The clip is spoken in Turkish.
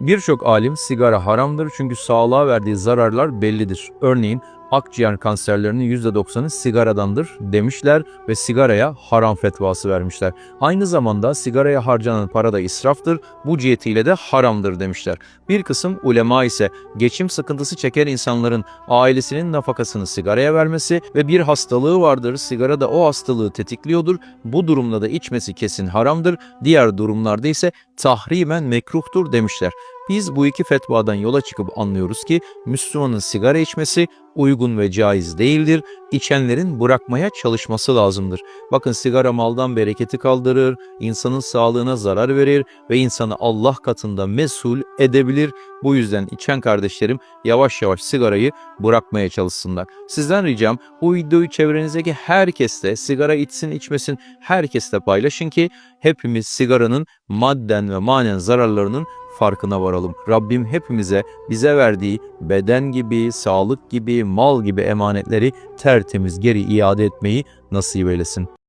Birçok alim sigara haramdır çünkü sağlığa verdiği zararlar bellidir. Örneğin akciğer kanserlerinin %90'ı sigaradandır demişler ve sigaraya haram fetvası vermişler. Aynı zamanda sigaraya harcanan para da israftır, bu cihetiyle de haramdır demişler. Bir kısım ulema ise geçim sıkıntısı çeken insanların ailesinin nafakasını sigaraya vermesi ve bir hastalığı vardır, sigara da o hastalığı tetikliyordur. Bu durumda da içmesi kesin haramdır. Diğer durumlarda ise tahrimen mekruhtur demişler. Biz bu iki fetvadan yola çıkıp anlıyoruz ki Müslümanın sigara içmesi uygun ve caiz değildir. İçenlerin bırakmaya çalışması lazımdır. Bakın sigara maldan bereketi kaldırır, insanın sağlığına zarar verir ve insanı Allah katında mesul edebilir. Bu yüzden içen kardeşlerim yavaş yavaş sigarayı bırakmaya çalışsınlar. Sizden ricam bu videoyu çevrenizdeki herkesle sigara içsin içmesin herkesle paylaşın ki hepimiz sigaranın madden ve manen zararlarının farkına varalım. Rabbim hepimize bize verdiği beden gibi, sağlık gibi, mal gibi emanetleri tertemiz geri iade etmeyi nasip eylesin.